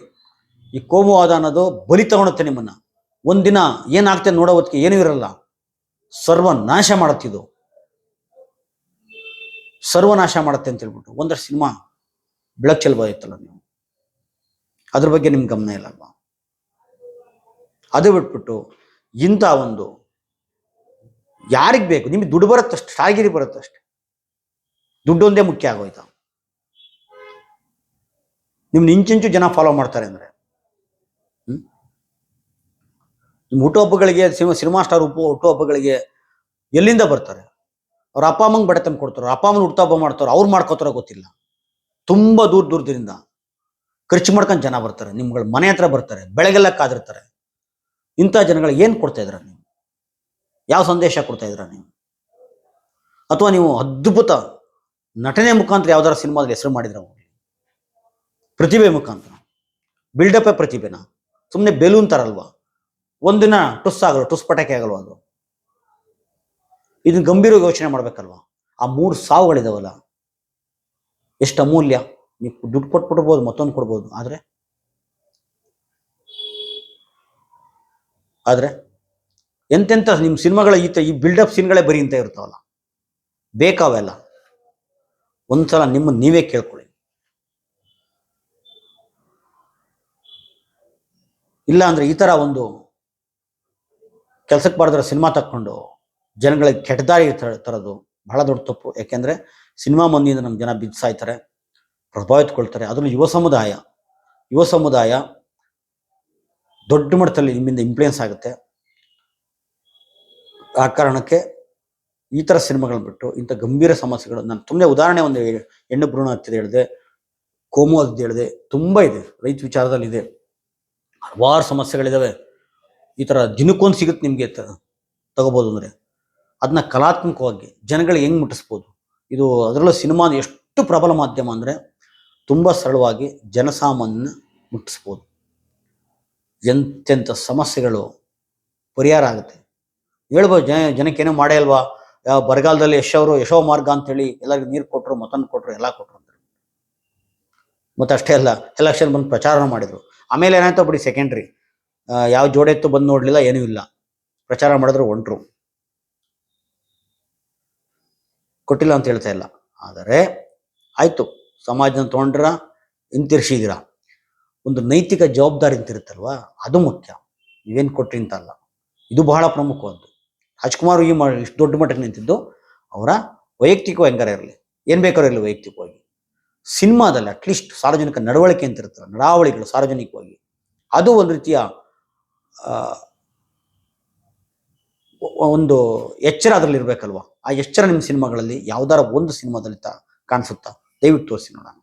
ಈ ಕೋಮುವಾದ ಅನ್ನೋದು ಬಲಿ ತಗೊಳುತ್ತೆ ನಿಮ್ಮನ್ನ. ಒಂದಿನ ಏನಾಗ್ತದೆ ನೋಡೋ ಹೊತ್ತಿಗೆ ಏನೂ ಇರಲ್ಲ. ಸರ್ವನಾಶ ಮಾಡುತ್ತಿದ್ದು ಸರ್ವನಾಶ ಮಾಡುತ್ತೆ ಅಂತ ಹೇಳ್ಬಿಟ್ಟು ಒಂದಷ್ಟು ಸಿನಿಮಾ ಬೆಳಕು ಚೆಲ್ಬೋದಿತ್ತಲ್ಲ ನೀವು. ಅದ್ರ ಬಗ್ಗೆ ನಿಮ್ಗೆ ಗಮನ ಇಲ್ಲಲ್ವಾ? ಅದು ಬಿಟ್ಬಿಟ್ಟು ಇಂಥ ಒಂದು ಯಾರಿಗೆ ಬೇಕು? ನಿಮಗೆ ದುಡ್ಡು ಬರುತ್ತಷ್ಟು ಸಾಗಿರಿ ಬರುತ್ತಷ್ಟೆ. ದುಡ್ಡೊಂದೇ ಮುಖ್ಯ ಆಗೋಯ್ತಾ? ನಿಮ್ನ ಇಂಚಿಂಚು ಜನ ಫಾಲೋ ಮಾಡ್ತಾರೆ ಅಂದ್ರೆ. ನಿಮ್ಮ ಹುಟ್ಟುಹಬ್ಬಗಳಿಗೆ ಸಿನಿಮಾ ಸಿನಿಮಾ ಸ್ಟಾರ್ ಉಪ್ಪು ಹುಟ್ಟುಹಬ್ಬಗಳಿಗೆ ಎಲ್ಲಿಂದ ಬರ್ತಾರೆ? ಅವ್ರ ಅಪ್ಪ ಅಮ್ಮಂಗೆ ಬಡತನ ಕೊಡ್ತಾರೆ ಅಪ್ಪ ಅಮ್ಮನ ಹುಟ್ಟುಹಬ್ಬ ಮಾಡ್ತಾರೆ, ಅವ್ರು ಮಾಡ್ಕೋತಾರೋ ಗೊತ್ತಿಲ್ಲ. ತುಂಬಾ ದೂರ ದೂರದಿಂದ ಖರ್ಚು ಮಾಡ್ಕೊಂಡು ಜನ ಬರ್ತಾರೆ, ನಿಮ್ಗಳ ಮನೆ ಹತ್ರ ಬರ್ತಾರೆ, ಬೆಳಗೆಲ್ಲ ಕಾದಿರ್ತಾರೆ. ಇಂಥ ಜನಗಳಿಗೆ ಏನು ಕೊಡ್ತಾ ಇದ್ರ ನೀವು? ಯಾವ ಸಂದೇಶ ಕೊಡ್ತಾ ಇದ್ರ ನೀವು? ಅಥವಾ ನೀವು ಅದ್ಭುತ ನಟನೆ ಮುಖಾಂತರ ಯಾವ್ದಾರ ಸಿನಿಮಾದಲ್ಲಿ ಹೆಸರು ಮಾಡಿದ್ರ ಪ್ರತಿಭೆ ಮುಖಾಂತರ. ಬಿಲ್ಡಪ್ ಪ್ರತಿಭೆನ? ಸುಮ್ಮನೆ ಬೆಲೂನ್ ತರಲ್ವಾ? ಒಂದಿನ ಟುಸ್ ಆಗಲ್ಲ ಟುಸ್ ಪಟಾಕಿ ಆಗಲ್ವಾ ಅದು? ಇದನ್ನ ಗಂಭೀರ ಯೋಚನೆ ಮಾಡ್ಬೇಕಲ್ವಾ? ಆ ಮೂರು ಸಾವುಗಳಿದಾವಲ್ಲ. ಎಷ್ಟು ಅಮೂಲ್ಯ. ನೀವು ದುಡ್ಡು ಕೊಟ್ಬಿಡ್ಬೋದು, ಮತ್ತೊಂದು ಕೊಡ್ಬೋದು. ಆದರೆ? ಆದರೆ? ಎಂತೆಂಥ ನಿಮ್ಮ ಸಿನಿಮಾಗಳ ಈತ ಈ ಬಿಲ್ಡಪ್ ಸೀನ್ಗಳೇ ಬರೀ ಅಂತ ಇರ್ತಾವಲ್ಲ? ಬೇಕಾವೆಲ್ಲ. ಒಂದ್ಸಲ ನಿಮ್ಮ ನೀವೇ ಕೇಳ್ಕೊಳ್ಳಿ. ಇಲ್ಲ ಅಂದ್ರೆ ಈ ಥರ ಒಂದು ಕೆಲಸಕ್ಕೆ ಬಾರ್ದ್ರ ಸಿನಿಮಾ ತಕ್ಕೊಂಡು ಜನಗಳಿಗೆ ಕೆಟ್ಟದಾರಿ ತರೋದು ಬಹಳ ದೊಡ್ಡ ತಪ್ಪು. ಯಾಕೆಂದ್ರೆ ಸಿನಿಮಾ ಮಂದಿಯಿಂದ ನಮ್ಮ ಜನ ಬಿದ್ದು ಸಾಯ್ತಾರೆ ಪ್ರಭಾವಿತಗೊಳ್ತಾರೆ ಅದರಲ್ಲೂ ಯುವ ಸಮುದಾಯ ಯುವ ಸಮುದಾಯ ದೊಡ್ಡ ಮಟ್ಟದಲ್ಲಿ ನಿಮ್ಮಿಂದ ಇನ್ಫ್ಲೂಯೆನ್ಸ್ ಆಗುತ್ತೆ. ಆ ಕಾರಣಕ್ಕೆ ಈ ಥರ ಸಿನಿಮಾಗಳನ್ನ ಬಿಟ್ಟು ಇಂಥ ಗಂಭೀರ ಸಮಸ್ಯೆಗಳು, ನಾನು ತುಂಬಾ ಉದಾಹರಣೆ ಒಂದು ಹೆಣ್ಣು ಭ್ರೂಣ ಹತ್ತಿದೆ ಹೇಳಿದೆ, ಕೋಮು ಅದು ಹೇಳಿದೆ, ತುಂಬ ಇದೆ, ರೈತ ವಿಚಾರದಲ್ಲಿ ಇದೆ. ಹಲವಾರು ಸಮಸ್ಯೆಗಳಿದಾವೆ. ಈ ಥರ ದಿನಕ್ಕೊಂದು ಸಿಗುತ್ತೆ ನಿಮಗೆ ತಗೋಬೋದು ಅಂದರೆ. ಅದನ್ನ ಕಲಾತ್ಮಕವಾಗಿ ಜನಗಳು ಹೆಂಗ್ ಮುಟ್ಟಿಸ್ಬೋದು? ಇದು ಅದರಲ್ಲೂ ಸಿನಿಮಾ ಎಷ್ಟು ಪ್ರಬಲ ಮಾಧ್ಯಮ ಅಂದರೆ ತುಂಬ ಸರಳವಾಗಿ ಜನಸಾಮಾನ್ಯನ ಮುಟ್ಟಿಸ್ಬೋದು. ಎಂತೆಂಥ ಸಮಸ್ಯೆಗಳು ಪರಿಹಾರ ಆಗುತ್ತೆ. ಹೇಳ್ಬೋದು, ಜನ, ಜನಕ್ಕೆ ಏನೋ ಮಾಡೇ ಅಲ್ವಾ? ಯಾವ ಬರಗಾಲದಲ್ಲಿ ಯಶವರು ಯಶೋ ಮಾರ್ಗ ಅಂತೇಳಿ ಎಲ್ಲರಿಗೂ ನೀರು ಕೊಟ್ಟರು ಮತನ್ನು ಕೊಟ್ಟರು ಎಲ್ಲ ಕೊಟ್ಟರು ಅಂತ ಮತ್ತೆ ಅಷ್ಟೇ ಅಲ್ಲ ಎಲೆಕ್ಷನ್ ಬಂದು ಪ್ರಚಾರ ಮಾಡಿದರು. ಆಮೇಲೆ ಏನಾಯ್ತು ಬಿಡಿ ಸೆಕೆಂಡ್ರಿ ಯಾವ ಜೋಡೆತ್ತು ಬಂದು ನೋಡಲಿಲ್ಲ, ಏನೂ ಇಲ್ಲ. ಪ್ರಚಾರ ಮಾಡಿದ್ರು ಒಂಟ್ರು. ಕೊಟ್ಟಿಲ್ಲ ಅಂತ ಹೇಳ್ತಾ ಇಲ್ಲ. ಆದರೆ ಆಯ್ತು, ಸಮಾಜನ ತೊಗೊಂಡ್ರ ಹಿಂತಿರ್ಸಿದಿರ ಒಂದು ನೈತಿಕ ಜವಾಬ್ದಾರಿ ಅಂತ ಇರುತ್ತಲ್ವಾ? ಅದು ಮುಖ್ಯ. ನೀವೇನು ಕೊಟ್ರಿ ಅಂತ ಅಲ್ಲ. ಇದು ಬಹಳ ಪ್ರಮುಖವಾದ್ದು. ರಾಜ್ಕುಮಾರ್ ಈ ಇಷ್ಟು ದೊಡ್ಡ ಮಟ್ಟಕ್ಕೆ ನಿಂತಿದ್ದು ಅವರ ವೈಯಕ್ತಿಕ ಹೆಂಗಾರ ಇರಲಿ. ಏನು ಬೇಕಾದ್ರೂ ಇರಲಿ ವೈಯಕ್ತಿಕವಾಗಿ. ಸಿನಿಮಾದಲ್ಲಿ ಅಟ್ಲೀಸ್ಟ್ ಸಾರ್ವಜನಿಕ ನಡವಳಿಕೆ ಅಂತ ಇರುತ್ತಲ್ಲ, ನಡಾವಳಿಗಳು ಸಾರ್ವಜನಿಕವಾಗಿ. ಅದು ಒಂದು ರೀತಿಯ ಒಂದು ಎಚ್ಚರ ಅದರಲ್ಲಿ ಇರ್ಬೇಕಲ್ವಾ? ಆ ಎಷ್ಟರ ನಿಮ್ಮ ಸಿನಿಮಾಗಳಲ್ಲಿ ಯಾವ್ದಾರ ಒಂದು ಸಿನಿಮಾದಲ್ಲಿ ತ ಕಾಣಿಸುತ್ತಾ? ದಯವಿಟ್ಟು ತೋರಿಸಿ ನೋಡೋಣ.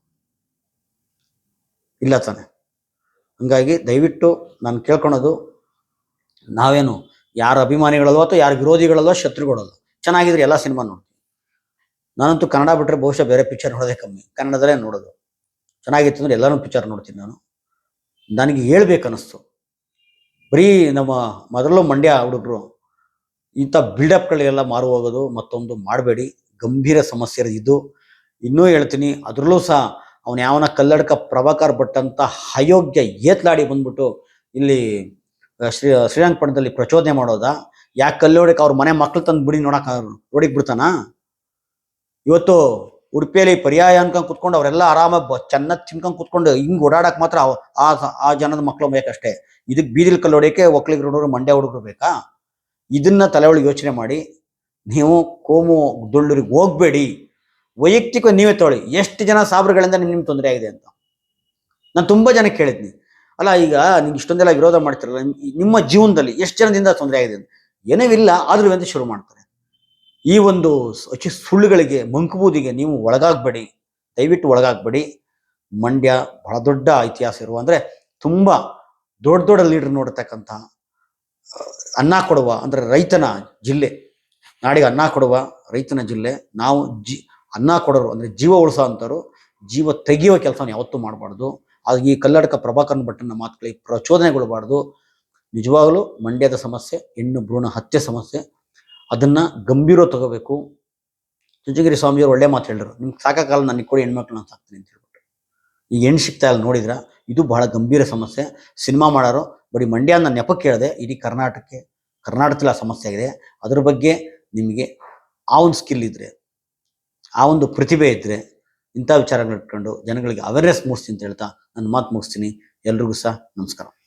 ಇಲ್ಲ ತಾನೆ. ಹಂಗಾಗಿ ದಯವಿಟ್ಟು ನಾನು ಕೇಳ್ಕೊಳೋದು ನಾವೇನು ಯಾರ ಅಭಿಮಾನಿಗಳಲ್ಲೋ ಅಥವಾ ಯಾರ ವಿರೋಧಿಗಳಲ್ಲೋ ಶತ್ರುಗಳಲ್ಲೋ ಚೆನ್ನಾಗಿದ್ರೆ ಎಲ್ಲ ಸಿನಿಮಾ ನೋಡ್ತೀನಿ ನಾನಂತೂ ಕನ್ನಡ ಬಿಟ್ಟರೆ ಬಹುಶಃ ಬೇರೆ ಪಿಕ್ಚರ್ ನೋಡೋದೇ ಕಮ್ಮಿ. ಕನ್ನಡದಲ್ಲೇ ನೋಡೋದು. ಚೆನ್ನಾಗಿತ್ತು ಅಂದ್ರೆ ಎಲ್ಲರೂ ಪಿಕ್ಚರ್ ನೋಡ್ತೀನಿ ನಾನು. ನನಗೆ ಹೇಳ್ಬೇಕು ಅನ್ನಿಸ್ತು ಬರೀ ನಮ್ಮ ಮೊದಲು ಮಂಡ್ಯ ಹುಡುಗರು ಇಂಥ ಬಿಲ್ಡಪ್ಗಳಿಗೆಲ್ಲ ಮಾರು ಹೋಗೋದು ಮತ್ತೊಂದು ಮಾಡಬೇಡಿ. ಗಂಭೀರ ಸಮಸ್ಯೆ ಇದು. ಇನ್ನೂ ಹೇಳ್ತೀನಿ, ಅದರಲ್ಲೂ ಸಹ ಅವನು ಯಾವನ ಕಲ್ಲಡ್ಕ ಪ್ರಭಾಕರ್ ಭಟ್ ಅಂತ ಅಯೋಗ್ಯ ಏತ್ಲಾಡಿ ಬಂದ್ಬಿಟ್ಟು ಇಲ್ಲಿ ಶ್ರೀ ಶ್ರೀರಂಗಪಟ್ಟಣದಲ್ಲಿ ಪ್ರಚೋದನೆ ಮಾಡೋದ? ಯಾಕೆ ಕಲ್ಲೋಡಕ್ಕೆ ಅವ್ರ ಮನೆ ಮಕ್ಳು ತಂದು ಬಿಡಿ ನೋಡಕ್ ರೋಡಿಗೆ ಬಿಡ್ತಾನ? ಇವತ್ತು ಉಡುಪಿಯಲ್ಲಿ ಪರ್ಯಾಯ ಅನ್ಕೊಂಡ್ ಕುತ್ಕೊಂಡು ಅವರೆಲ್ಲ ಆರಾಮಾಗಿ ಚೆನ್ನಾಗಿ ತಿನ್ಕೊಂಡು ಕುತ್ಕೊಂಡು ಹಿಂಗೆ ಓಡಾಡಕ್ಕೆ ಮಾತ್ರ ಆ ಜನದ ಮಕ್ಕಳು ಬೇಕಷ್ಟೇ ಇದಕ್ಕೆ ಬೀದಿಲ್ ಕಲ್ಲೋಡಕ್ಕೆ ಒಕ್ಕಲಿಗೆ ಮಂಡ್ಯ ಹುಡುಗರು ಬೇಕಾ? ಇದನ್ನ ತಲೆ ಒಳಗೆ ಯೋಚನೆ ಮಾಡಿ, ನೀವು ಕೋಮು ದುಳ್ಳೂರಿಗೆ ಹೋಗಬೇಡಿ, ವೈಯಕ್ತಿಕ ನೀವೇ ತೊಗೊಳ್ಳಿ, ಎಷ್ಟು ಜನ ಸಾಬ್ರುಗಳಿಂದ ನಿಮ್ಮ ನಿಮ್ಗೆ ತೊಂದರೆ ಆಗಿದೆ ಅಂತ. ನಾನು ತುಂಬ ಜನ ಕೇಳಿದ್ನಿ ಅಲ್ಲ ಈಗ ನಿಮ್ಗೆ ಇಷ್ಟೊಂದೆಲ್ಲ ವಿರೋಧ ಮಾಡ್ತಿರಲ್ಲ ನಿಮ್- ನಿಮ್ಮ ಜೀವನದಲ್ಲಿ ಎಷ್ಟು ಜನದಿಂದ ತೊಂದರೆ ಆಗಿದೆ ಅಂತ. ಏನೂ ಇಲ್ಲ, ಆದ್ರೂ ಅಂತ ಶುರು ಮಾಡ್ತಾರೆ. ಈ ಒಂದು ಅಚಿ ಸುಳ್ಳುಗಳಿಗೆ, ಮಂಕುಬೂದಿಗೆ ನೀವು ಒಳಗಾಗಬೇಡಿ, ದಯವಿಟ್ಟು ಒಳಗಾಗಬೇಡಿ. ಮಂಡ್ಯ ಬಹಳ ದೊಡ್ಡ ಇತಿಹಾಸ ಇರುವ ಅಂದರೆ ತುಂಬಾ ದೊಡ್ಡ ದೊಡ್ಡ ಲೀಡರ್ ನೋಡತಕ್ಕಂಥ ಅನ್ನ ಕೊಡುವ, ಅಂದ್ರೆ ರೈತನ ಜಿಲ್ಲೆ, ನಾಡಿಗೆ ಅನ್ನ ಕೊಡುವ ರೈತನ ಜಿಲ್ಲೆ, ನಾವು ಜಿ, ಅನ್ನ ಕೊಡೋರು, ಅಂದರೆ ಜೀವ ಉಳಿಸೋ ಅಂಥವ್ರು ಜೀವ ತೆಗೆಯುವ ಕೆಲಸವನ್ನು ಯಾವತ್ತೂ ಮಾಡಬಾರ್ದು. ಅದು ಈ ಕಲ್ಲಡಕ ಪ್ರಭಾಕರನ್ ಭಟ್ಟನ ಮಾತುಗಳಿಗೆ ಪ್ರಚೋದನೆಗೊಳ್ಳಬಾರ್ದು. ನಿಜವಾಗಲೂ ಮಂಡ್ಯದ ಸಮಸ್ಯೆ, ಹೆಣ್ಣು ಭ್ರೂಣ ಹತ್ಯೆ ಸಮಸ್ಯೆ, ಅದನ್ನು ಗಂಭೀರ ತಗೋಬೇಕು. ಚುಂಚಗಿರಿ ಸ್ವಾಮಿಯವರು ಒಳ್ಳೆ ಮಾತು ಹೇಳಿದ್ರು. ನಿಮ್ಗೆ ಸಾಕಾಗಲ್ಲ, ನನಗೆ ಕೊಡಿ ಹೆಣ್ಮಕ್ಳು ನಾನು ಸಾಕ್ತೀನಿ ಅಂತ ಹೇಳ್ಬಿಟ್ಟು ಈಗ ಹೆಣ್ಣು ಸಿಗ್ತಾ ಇಲ್ಲ, ನೋಡಿದ್ರ? ಇದು ಬಹಳ ಗಂಭೀರ ಸಮಸ್ಯೆ. ಸಿನಿಮಾ ಮಾಡೋರು ಬರೀ ಮಂಡ್ಯ ನಾನು ನೆಪಕ್ಕೆ ಹೇಳಿದೆ ಇಡೀ ಕರ್ನಾಟಕಕ್ಕೆ, ಕರ್ನಾಟಕದಲ್ಲಿ ಆ ಸಮಸ್ಯೆ ಆಗಿದೆ. ಅದ್ರ ಬಗ್ಗೆ ನಿಮಗೆ ಆ ಒಂದು ಸ್ಕಿಲ್ ಇದ್ರೆ, ಆ ಒಂದು ಪ್ರತಿಭೆ ಇದ್ರೆ, ಇಂಥ ವಿಚಾರಗಳು ಇಟ್ಕೊಂಡು ಜನಗಳಿಗೆ ಅವೇರ್ನೆಸ್ ಮೂಡಿಸ್ತೀನಿ ಅಂತ ಹೇಳ್ತಾ, ನನ್ನ ಮಾತು ಮುಗಿಸ್ತೀನಿ. ಎಲ್ರಿಗೂ ಸಹ ನಮಸ್ಕಾರ.